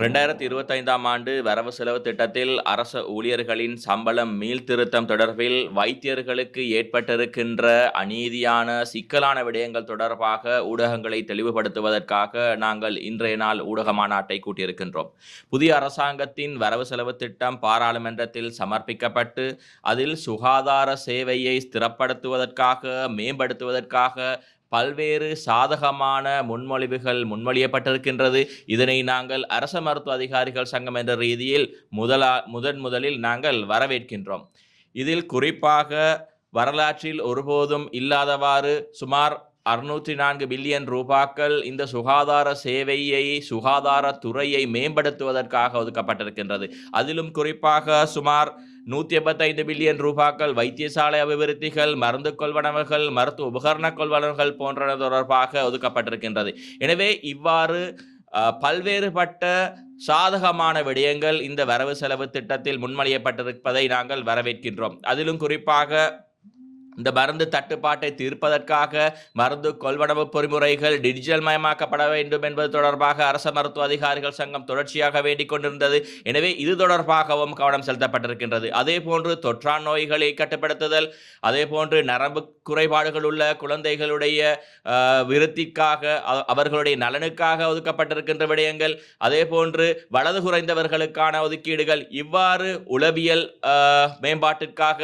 ரெண்டாயிரத்தி இருபத்தைந்தாம் ஆண்டு வரவு செலவு திட்டத்தில் அரச ஊழியர்களின் சம்பளம் மீள்திருத்தம் தொடர்பில் வைத்தியர்களுக்கு ஏற்பட்டிருக்கின்ற அநீதியான சிக்கலான விடயங்கள் தொடர்பாக ஊடகங்களை தெளிவுபடுத்துவதற்காக நாங்கள் இன்றைய நாள் ஊடக மாநாட்டை கூட்டியிருக்கின்றோம். புதிய அரசாங்கத்தின் வரவு செலவு திட்டம் பாராளுமன்றத்தில் சமர்ப்பிக்கப்பட்டு அதில் சுகாதார சேவையை ஸ்திரப்படுத்துவதற்காக மேம்படுத்துவதற்காக பல்வேறு சாதகமான முன்மொழிவுகள் முன்மொழியப்பட்டிருக்கின்றது. இதனை நாங்கள் அரச மருத்துவ அதிகாரிகள் சங்கம் என்ற ரீதியில் முதலா முதன் முதலில் நாங்கள் வரவேற்கின்றோம். இதில் குறிப்பாக வரலாற்றில் ஒருபோதும் இல்லாதவாறு சுமார் அறுநூற்றி நான்கு பில்லியன் ரூபாக்கள் இந்த சுகாதார சேவையை சுகாதாரத்துறையை மேம்படுத்துவதற்காக ஒதுக்கப்பட்டிருக்கின்றது. அதிலும் குறிப்பாக சுமார் நூற்றி எண்பத்தைந்து பில்லியன் ரூபாக்கள் வைத்தியசாலை அபிவிருத்திகள் மருந்து கொள்வனவுகள் மருத்துவ உபகரண கொள்வனவுகள் போன்றன தொடர்பாக ஒதுக்கப்பட்டிருக்கின்றது. எனவே இவ்வாறு பல்வேறுபட்ட சாதகமான விடயங்கள் இந்த வரவு செலவு திட்டத்தில் முன்மொழியப்பட்டிருப்பதை நாங்கள் வரவேற்கின்றோம். அதிலும் குறிப்பாக இந்த மருந்து தட்டுப்பாட்டை தீர்ப்பதற்காக மருந்து கொள்வனவு பொறிமுறைகள் டிஜிட்டல் மயமாக்கப்பட வேண்டும் என்பது தொடர்பாக அரச மருத்துவ அதிகாரிகள் சங்கம் தொடர்ச்சியாக வேண்டிக் கொண்டிருந்தது. எனவே இது தொடர்பாகவும் கவனம் செலுத்தப்பட்டிருக்கின்றது. அதே போன்று தொற்றா நோய்களை கட்டுப்படுத்துதல் அதே போன்று நரம்பு குறைபாடுகள் உள்ள குழந்தைகளுடைய விருத்திக்காக அவர்களுடைய நலனுக்காக ஒதுக்கப்பட்டிருக்கின்ற விடயங்கள் அதே போன்று வலது குறைந்தவர்களுக்கான ஒதுக்கீடுகள் இவ்வாறு உளவியல் மேம்பாட்டிற்காக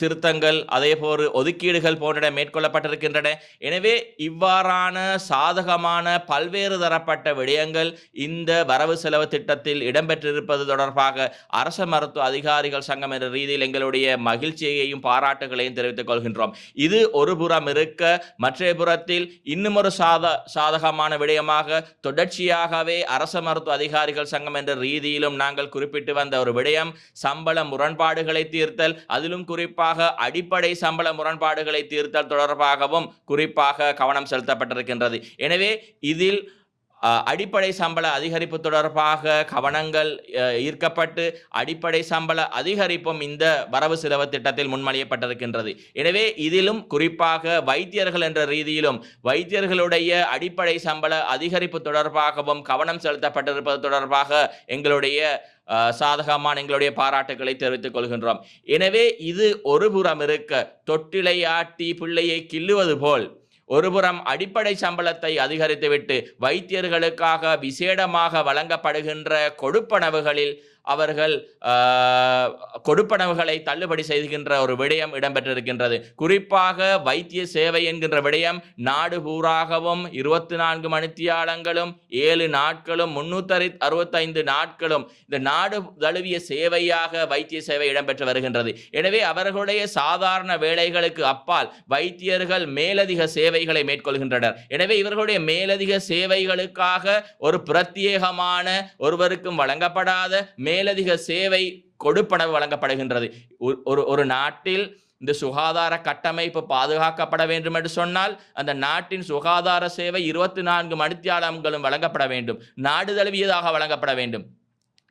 திருத்தங்கள் திருத்தங்கள் அதேபோல் ஒதுக்கீடுகள் போன்றன மேற்கொள்ளப்பட்டிருக்கின்றன. எனவே இவ்வாறான சாதகமான பல்வேறு தரப்பட்ட விடயங்கள் இந்த வரவு செலவு திட்டத்தில் இடம்பெற்றிருப்பது தொடர்பாக அரச மருத்துவ அதிகாரிகள் சங்கம் என்ற ரீதியில் எங்களுடைய மகிழ்ச்சியையும் பாராட்டுகளையும் தெரிவித்துக் கொள்கின்றோம். இது ஒரு புறம் இருக்க மற்ற புறத்தில் இன்னும் ஒரு சாத சாதகமான விடயமாக தொடர்ச்சியாகவே அரச மருத்துவ அதிகாரிகள் சங்கம் என்ற ரீதியிலும் நாங்கள் குறிப்பிட்டு வந்த ஒரு விடயம் சம்பள முரண்பாடுகளை தீர்த்தல் அதிலும் குறிப்பாக அடிப்படை சம்பள முரண்பாடுகளை தீர்த்தல் தொடர்பாகவும் குறிப்பாக கவனம் செலுத்தப்பட்டிருக்கின்றது. எனவே இதில் அடிப்படை சம்பள அதிகரிப்பு தொடர்பாக கவனங்கள் ஈர்க்கப்பட்டு அடிப்படை சம்பள அதிகரிப்பும் இந்த வரவு செலவு திட்டத்தில் முன்மொழியப்பட்டிருக்கின்றது. எனவே இதிலும் குறிப்பாக வைத்தியர்கள் என்ற ரீதியிலும் வைத்தியர்களுடைய அடிப்படை சம்பள அதிகரிப்பு தொடர்பாகவும் கவனம் செலுத்தப்பட்டிருப்பது தொடர்பாக எங்களுடைய சாதகமான எங்களுடைய பாராட்டுகளை தெரிவித்துக் கொள்கின்றோம். எனவே இது ஒரு புறம் இருக்க தொட்டிலை ஆட்டி பிள்ளையை கிள்ளுவது போல் ஒருபுறம் அடிப்படை சம்பளத்தை அதிகரித்துவிட்டு வைத்தியர்களுக்காக விசேடமாக வழங்கப்படுகின்ற கொடுப்பனவுகளில் அவர்கள் கொடுப்பனவுகளை தள்ளுபடி செய்கின்ற ஒரு விடயம் இடம்பெற்றிருக்கின்றது. குறிப்பாக வைத்திய சேவை என்கின்ற விடயம் நாடு பூராகவும் இருபத்தி நான்கு மணித்தியாலங்களும் ஏழு நாட்களும் முன்னூத்தறி அறுபத்தைந்து நாட்களும் இந்த நாடு தழுவிய சேவையாக வைத்திய சேவை இடம்பெற்று வருகின்றது. எனவே அவர்களுடைய சாதாரண வேலைகளுக்கு அப்பால் வைத்தியர்கள் மேலதிக சேவைகளை மேற்கொள்கின்றனர். எனவே இவர்களுடைய மேலதிக சேவைகளுக்காக ஒரு பிரத்யேகமான ஒருவருக்கும் வழங்கப்படாத மேலதிக சேவை கொடுப்பனவு வழங்கப்படுகின்றது. ஒரு- ஒரு நாட்டில் இந்த சுகாதார கட்டமைப்பு பாதுகாக்கப்பட வேண்டும் என்று சொன்னால் அந்த நாட்டின் சுகாதார சேவை இருபத்தி நான்கு மணித்தியாலங்களும் வழங்கப்பட வேண்டும். நாடு தழுவியதாக வழங்கப்பட வேண்டும்.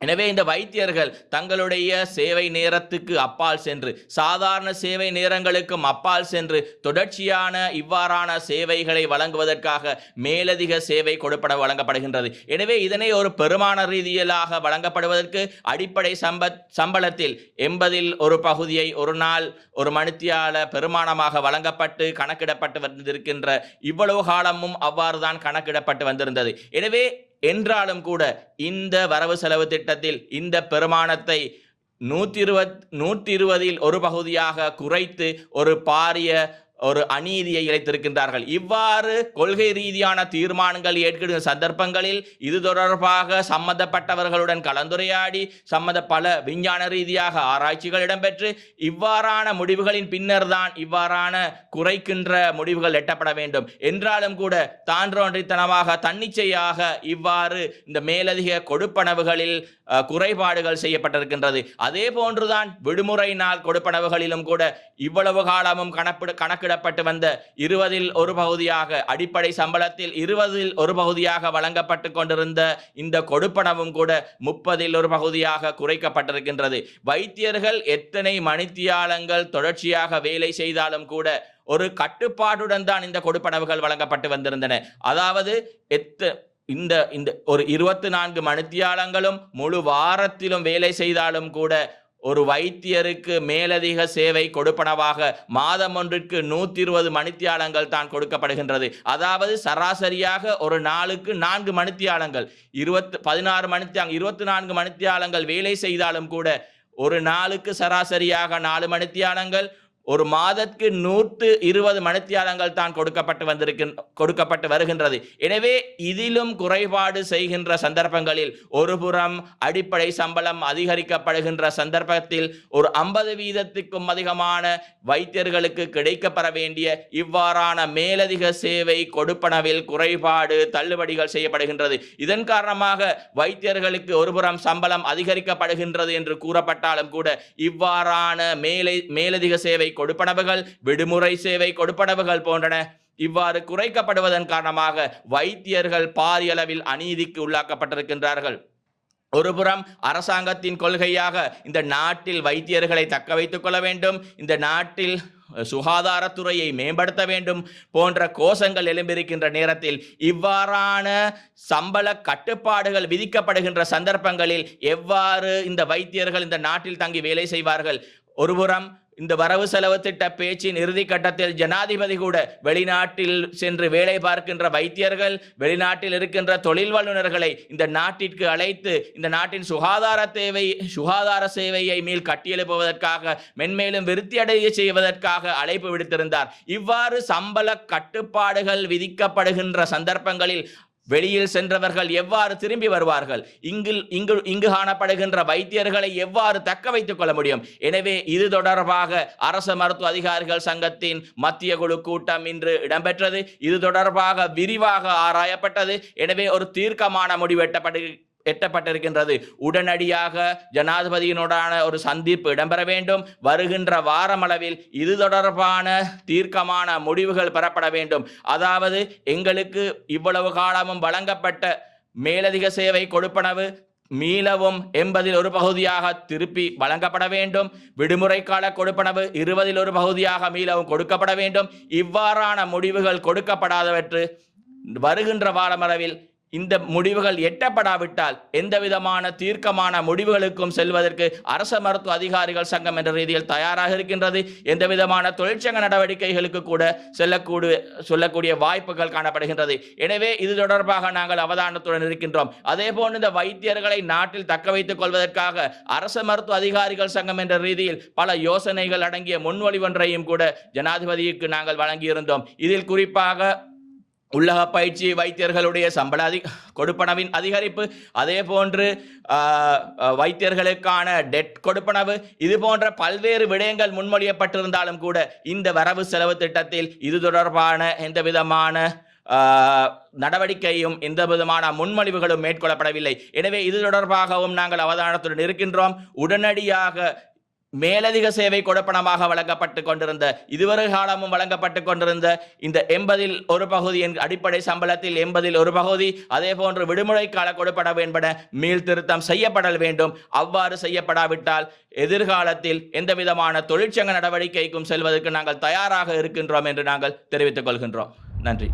எனவே இந்த வைத்தியர்கள் தங்களுடைய சேவை நேரத்துக்கு அப்பால் சென்று சாதாரண சேவை நேரங்களுக்கும் அப்பால் சென்று தொடர்ச்சியான இவ்வாறான சேவைகளை வழங்குவதற்காக மேலதிக சேவை கொடுப்பன வழங்கப்படுகின்றது. எனவே இதனை ஒரு பெருமான ரீதியிலாக வழங்கப்படுவதற்கு அடிப்படை சம்பத் சம்பளத்தில் எண்பதில் ஒரு பகுதியை ஒரு நாள் ஒரு மணித்தியால பெருமானமாக வழங்கப்பட்டு கணக்கிடப்பட்டு வந்திருக்கின்ற இவ்வளவு காலமும் அவ்வாறு தான் கணக்கிடப்பட்டு வந்திருந்தது. எனவே என்றாலும் கூட இந்த வரவு செலவு திட்டத்தில் இந்த பெருமானத்தை நூற்றி இருபத் நூற்றி இருபதில் ஒரு பகுதியாக குறைத்து ஒரு பாரிய ஒரு அநீதியை இழைத்திருக்கின்றார்கள். இவ்வாறு கொள்கை ரீதியான தீர்மானங்கள் ஏற்கிற சந்தர்ப்பங்களில் இது தொடர்பாக சம்பந்தப்பட்டவர்களுடன் கலந்துரையாடி சம்மந்த பல விஞ்ஞான ரீதியாக ஆராய்ச்சிகள் இடம்பெற்று இவ்வாறான முடிவுகளின் பின்னர் தான் இவ்வாறான குறைக்கின்ற முடிவுகள் எட்டப்பட வேண்டும். என்றாலும் கூட தான்றோன்றித்தனமாக தன்னிச்சையாக இவ்வாறு இந்த மேலதிக கொடுப்பனவுகளில் குறைபாடுகள் செய்யப்பட்டிருக்கின்றது. அதே போன்றுதான் விடுமுறை நாள் கொடுப்பனவுகளிலும் கூட இவ்வளவு காலமும் கணப்பிட கணக்கிடப்பட்டு வந்த இருபதில் ஒரு பகுதியாக அடிப்படை சம்பளத்தில் இருபதில் ஒரு பகுதியாக வழங்கப்பட்டு கொண்டிருந்த இந்த கொடுப்பனவும் கூட முப்பதில் ஒரு பகுதியாக குறைக்கப்பட்டிருக்கின்றது. வைத்தியர்கள் எத்தனை மணித்தியாலங்கள் தொடர்ச்சியாக வேலை செய்தாலும் கூட ஒரு கட்டுப்பாட்டுடன் தான் இந்த கொடுப்பனவுகள் வழங்கப்பட்டு வந்திருந்தன. அதாவது எத்த இந்த இந்த ஒரு இருபத்தி நான்கு மணித்தியாலங்களும் முழு வாரத்திலும் வேலை செய்தாலும் கூட ஒரு வைத்தியருக்கு மேலதிக சேவை கொடுப்பனவாக மாதம் ஒன்றிற்கு நூற்றி இருபது மணித்தியாலங்கள் தான் கொடுக்கப்படுகின்றது. அதாவது சராசரியாக ஒரு நாளுக்கு நான்கு மணித்தியாலங்கள். இருபத்து பதினாறு மணித்தியாங்க இருபத்தி நான்கு மணித்தியாலங்கள் வேலை செய்தாலும் கூட ஒரு நாளுக்கு சராசரியாக நாலு மணித்தியாலங்கள் ஒரு மாதத்துக்கு நூற்று இருபது மணித்தியாலங்கள் தான் கொடுக்கப்பட்டு வந்திருக்கின் கொடுக்கப்பட்டு வருகின்றது. எனவே இதிலும் குறைபாடு செய்கின்ற சந்தர்ப்பங்களில் ஒரு புறம் அடிப்படை சம்பளம் அதிகரிக்கப்படுகின்ற சந்தர்ப்பத்தில் ஒரு ஐம்பது வீதத்துக்கும் அதிகமான வைத்தியர்களுக்கு கிடைக்கப்பெற வேண்டிய இவ்வாறான மேலதிக சேவை கொடுப்பனவில் குறைபாடு தள்ளுபடிகள் செய்யப்படுகின்றது. இதன் காரணமாக வைத்தியர்களுக்கு ஒருபுறம் சம்பளம் அதிகரிக்கப்படுகின்றது என்று கூறப்பட்டாலும் கூட இவ்வாறான மேலை மேலதிக சேவை கொடுப்பனவுகள் விடுமுறை சேவை கொடுப்பனவுகள் போன்றன. இவ்வாறு குறைக்கப்படுவதன் காரணமாக வைத்தியர்கள் பாரியளவில் அநீதிக்கு உள்ளாக்கப்பட்டிருக்கின்றார்கள். ஒருபுறம் அரசாங்கத்தின் கொள்கையாக இந்த நாட்டில் வைத்தியர்களை தக்க வைத்துக் கொள்ள வேண்டும் இந்த நாட்டில் சுகாதாரத்துறையை மேம்படுத்த வேண்டும் போன்ற கோஷங்கள் எழும்பியிருக்கின்ற நேரத்தில் இவ்வாறான சம்பள கட்டுப்பாடுகள் விதிக்கப்படுகின்ற சந்தர்ப்பங்களில் எவ்வாறு இந்த வைத்தியர்கள் இந்த நாட்டில் தங்கி வேலை செய்வார்கள்? ஒருபுறம் இந்த வரவு செலவு திட்ட பேச்சின் இறுதி கட்டத்தில் ஜனாதிபதி கூட வெளிநாட்டில் சென்று வேலை பார்க்கின்ற வைத்தியர்கள் வெளிநாட்டில் இருக்கின்ற தொழில் வல்லுநர்களை இந்த நாட்டிற்கு அழைத்து இந்த நாட்டின் சுகாதார தேவை சுகாதார சேவையை மேல் கட்டியெழுப்புவதற்காக மென்மேலும் விருத்தியடைய செய்வதற்காக அழைப்பு விடுத்திருந்தார். இவ்வாறு சம்பள கட்டுப்பாடுகள் விதிக்கப்படுகின்ற சந்தர்ப்பங்களில் வெளியில் சென்றவர்கள் எவ்வாறு திரும்பி வருவார்கள்? இங்கு இங்கு இங்கு காணப்படுகின்ற வைத்தியர்களை எவ்வாறு தக்க வைத்துக் கொள்ள முடியும்? எனவே இது தொடர்பாக அரசு மருத்துவ அதிகாரிகள் சங்கத்தின் மத்திய குழு கூட்டம் இன்று இடம்பெற்றது. இது தொடர்பாக விரிவாக ஆராயப்பட்டது. எனவே ஒரு தீர்க்கமான முடிவு எட்டப்பட்டிருக்கின்றது. உடனடியாக ஜனாதிபதியினுடான ஒரு சந்திப்பு இடம்பெற வேண்டும். வருகின்ற வாரமளவில் இது தொடர்பான தீர்க்கமான முடிவுகள் பெறப்பட வேண்டும். அதாவது எங்களுக்கு இவ்வளவு காலமும் வழங்கப்பட்ட மேலதிக சேவை கொடுப்பனவு மீளவும் எண்பதில் ஒரு பகுதியாக திருப்பி வழங்கப்பட வேண்டும். விடுமுறை கால கொடுப்பனவு இருபதில் ஒரு பகுதியாக மீளவும் கொடுக்கப்பட வேண்டும். இவ்வாறான முடிவுகள் கொடுக்கப்படாதவற்று வருகின்ற வாரமளவில் இந்த முடிவுகள் எட்டப்படாவிட்டால் எந்த விதமான தீர்க்கமான முடிவுகளுக்கும் செல்வதற்கு அரச மருத்துவ அதிகாரிகள் சங்கம் என்ற ரீதியில் தயாராக இருக்கின்றது. எந்த விதமான தொழிற்சங்க நடவடிக்கைகளுக்கு கூட செல்லக்கூடிய சொல்லக்கூடிய வாய்ப்புகள் காணப்படுகின்றது. எனவே இது தொடர்பாக நாங்கள் அவதானத்துடன் இருக்கின்றோம். அதே போன்று இந்த வைத்தியர்களை நாட்டில் தக்க வைத்துக் கொள்வதற்காக அரச மருத்துவ அதிகாரிகள் சங்கம் என்ற ரீதியில் பல யோசனைகள் அடங்கிய முன்மொழிவொன்றையும் கூட ஜனாதிபதிக்கு நாங்கள் வழங்கியிருந்தோம். இதில் குறிப்பாக உள்ளக பயிற்சி வைத்தியர்களுடைய சம்பள அதி கொடுப்பனவின் அதிகரிப்பு அதே போன்று வைத்தியர்களுக்கான டெட் கொடுப்பனவு இது போன்ற பல்வேறு விடயங்கள் முன்மொழியப்பட்டிருந்தாலும் கூட இந்த வரவு செலவு திட்டத்தில் இது தொடர்பான எந்த விதமான நடவடிக்கையும் எந்த விதமான முன்மொழிவுகளும் மேற்கொள்ளப்படவில்லை. எனவே இது தொடர்பாகவும் நாங்கள் அவதானத்துடன் இருக்கின்றோம். உடனடியாக மேலதிக சேவை கொடுப்பனமாக வழங்கப்பட்டு கொண்டிருந்த இதுவரை காலமும் வழங்கப்பட்டு கொண்டிருந்த இந்த எண்பதில் ஒரு பகுதி என் அடிப்படை சம்பளத்தில் எண்பதில் ஒரு பகுதி அதே போன்று விடுமுறை கால கொடுப்பனவு என்பன மீள் திருத்தம் செய்யப்படல் வேண்டும். அவ்வாறு செய்யப்படாவிட்டால் எதிர்காலத்தில் எந்த விதமான தொழிற்சங்க நடவடிக்கைக்கும் செல்வதற்கு நாங்கள் தயாராக இருக்கின்றோம் என்று நாங்கள் தெரிவித்துக் கொள்கின்றோம். நன்றி.